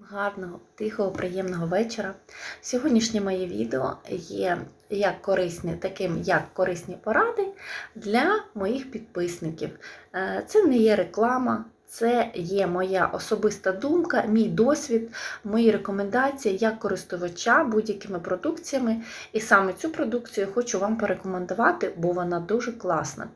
Гарного, тихого, приємного вечора. Сьогоднішнє моє відео є як корисні, таким як корисні поради для моїх підписників. Е, Це не є реклама, це є моя особиста думка, мій досвід, мої рекомендації як користувача будь-якими продукціями. І саме цю продукцію хочу вам порекомендувати, бо вона дуже класна.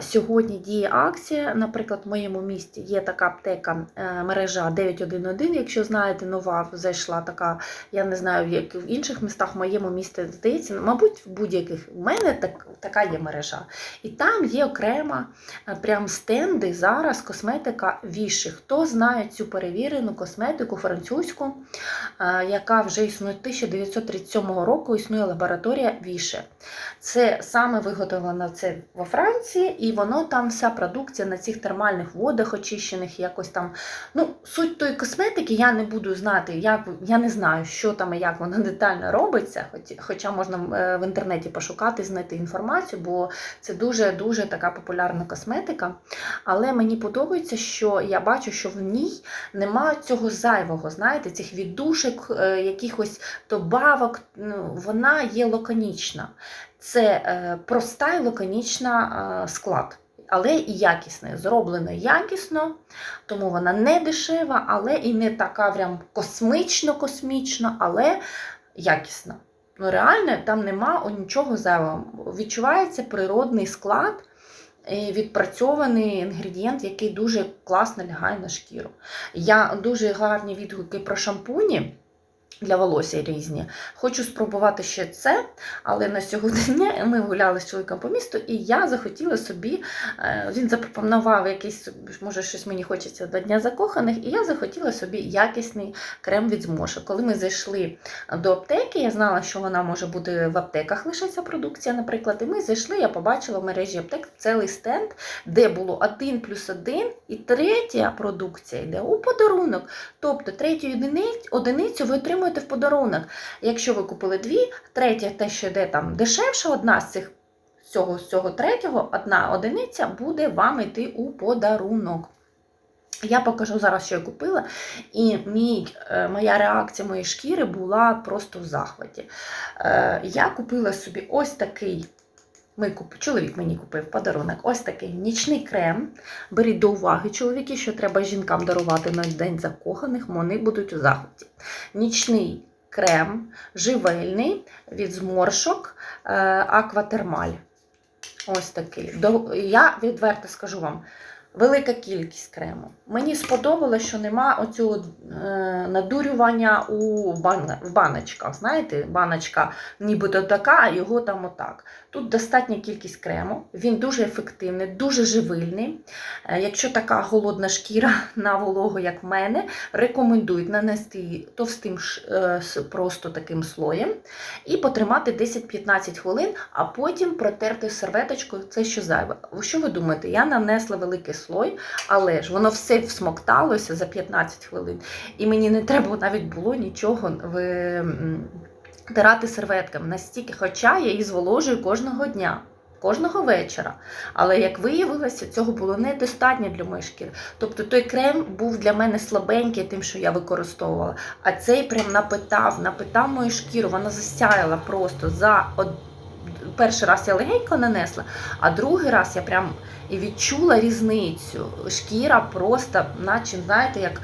Сьогодні діє акція. Наприклад, в моєму місті є така аптека е, мережа 911. Якщо знаєте, нова зайшла така, я не знаю, як в інших містах в моєму місті здається, мабуть, в будь-яких в мене так, така є мережа. І там є окрема е, прям стенди зараз косметика Віші. Хто знає цю перевірену косметику французьку, е, яка вже існує 1937 року, існує лабораторія Віше. Це саме виготовлено це во Франції, і воно там вся продукція на цих термальних водах очищених, якось там. Ну, суть тої косметики я не буду знати, як я не знаю, що там і як воно детально робиться, хоча можна е, в інтернеті пошукати, знайти інформацію, бо це дуже дуже така популярна косметика. Але мені подобається, що я бачу, що в ній немає цього зайвого, знаєте, цих віддушок, е, якихось добавок. Ну, вона є лаконічна. Це е, проста і лаконічна е, склад, але і якісна. Зроблена якісно, тому вона не дешева, але і не така прям космічно-космічна, але якісна. Ну, реально, там нема нічого зайвого. Відчувається природний склад. Відпрацьований інгредієнт, який дуже класно лягає на шкіру. Я дуже гарні відгуки про шампуні для волосся різні. Хочу спробувати ще це, але на сьогодні ми гуляли з чоловіком по місту, і я захотіла собі, е, він запропонував якийсь, може, щось мені хочеться до Дня закоханих, і я захотіла собі якісний крем від зморшок. Коли ми зайшли до аптеки, я знала, що вона може бути в аптеках лише ця продукція, наприклад, і ми зайшли, я побачила в мережі аптек цілий стенд, де було один плюс один, і третя продукція йде у подарунок. Тобто третю одиницю ви отримуєте в подарунок. Якщо ви купили дві, третя, те, що йде там дешевше, одна з цих цього, цього третього, одна одиниця буде вам йти у подарунок. Я покажу зараз, що я купила, і мій, е, моя реакція моєї шкіри була просто в захваті. Е, Я купила собі ось такий. Ми куп... Чоловік мені купив подарунок. Ось такий нічний крем. Беріть до уваги, чоловіки, що треба жінкам дарувати на День закоханих, вони будуть у захваті. Нічний крем, живельний від зморшок е, Акватермаль. Ось такий. Я відверто скажу вам. Велика кількість крему. Мені сподобалося, що нема оцього е, надурювання у бан... в баночках. Знаєте, баночка нібито така, а його там отак. Тут достатня кількість крему, він дуже ефективний, дуже живильний. Е, якщо така голодна шкіра на вологу, як в мене, рекомендують нанести товстим е, просто таким слоєм і потримати 10-15 хвилин, а потім протерти серветочкою це що зайве. Що ви думаєте? Я нанесла великий слой, але ж воно все всмокталося за 15 хвилин. І мені не треба навіть було нічого ви, тирати серветками настільки, хоча я її зволожую кожного дня. Кожного вечора. Але як виявилося, цього було недостатньо для моєї шкіри. Тобто той крем був для мене слабенький, тим, що я використовувала. А цей прям напитав, напитав мою шкіру, вона засяяла просто за. Перший раз я легенько нанесла, а другий раз я прям відчула різницю. Шкіра просто, наче, знаєте, як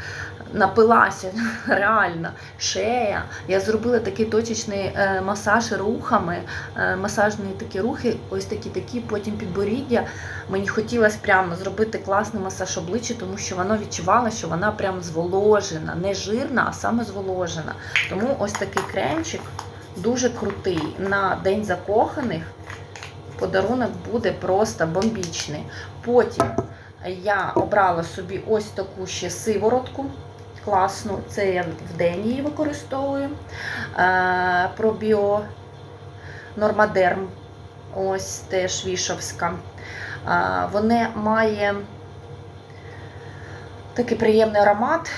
напилася реально шея. Я зробила такий точечний е, масаж рухами, е, масажні такі рухи, ось такі такі, потім підборіддя. Мені хотілося прямо зробити класний масаж обличчя, тому що воно відчувало, що вона прям зволожена, не жирна, а саме зволожена. Тому ось такий кремчик дуже крутий на День закоханих. Подарунок буде просто бомбічний. Потім я обрала собі ось таку ще сиворотку. Класну, це я в день її використовую. Е, Пробіо Нормадерм. Ось теж вішовська. Е, Вони має такий приємний аромат.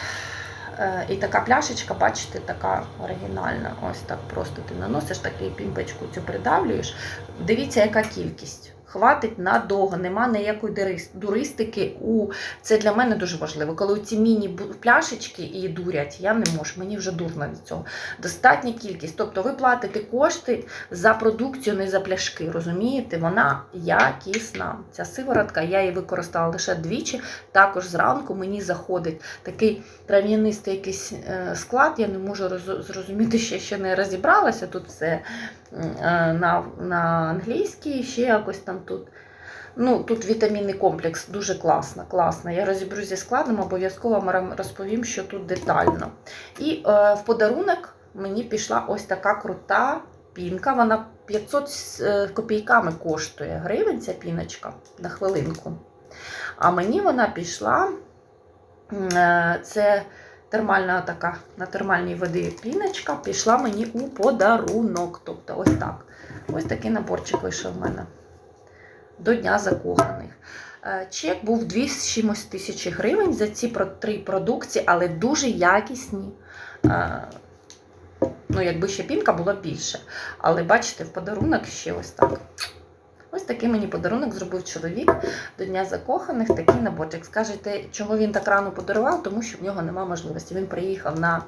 Е, І така пляшечка, бачите, така оригінальна. Ось так просто ти наносиш такий пімпочку цю придавлюєш. Дивіться, яка кількість. Хватить надовго, нема ніякої дуристики. У... Це для мене дуже важливо. Коли ці міні-пляшечки і дурять, я не можу, мені вже дурно від цього. Достатня кількість. Тобто ви платите кошти за продукцію, не за пляшки. Розумієте? Вона якісна. Ця сиворотка, я її використала лише двічі. Також зранку мені заходить такий трав'янистий якийсь е, склад. Я не можу зрозуміти, ще, ще не розібралася. Тут все е, на, на англійській, ще якось там тут. Ну, тут вітамінний комплекс дуже класно, класно. Я розібру зі складом, обов'язково вам розповім, що тут детально. І е, в подарунок мені пішла ось така крута пінка. Вона 500 з е, копійками коштує гривень, ця піночка на хвилинку. А мені вона пішла. е, Це термальна така на термальній воді піночка пішла мені у подарунок. Тобто, ось так. Ось такий наборчик вийшов в мене до Дня закоханих. Е, Чек був 2 з чимось тисячі гривень за ці три продукції, але дуже якісні. Е, Ну, якби ще пінка була більше. Але бачите, в подарунок ще ось так. Ось такий мені подарунок зробив чоловік до Дня закоханих, такий наборчик. Скажете, чого він так рано подарував? Тому що в нього немає можливості. Він приїхав на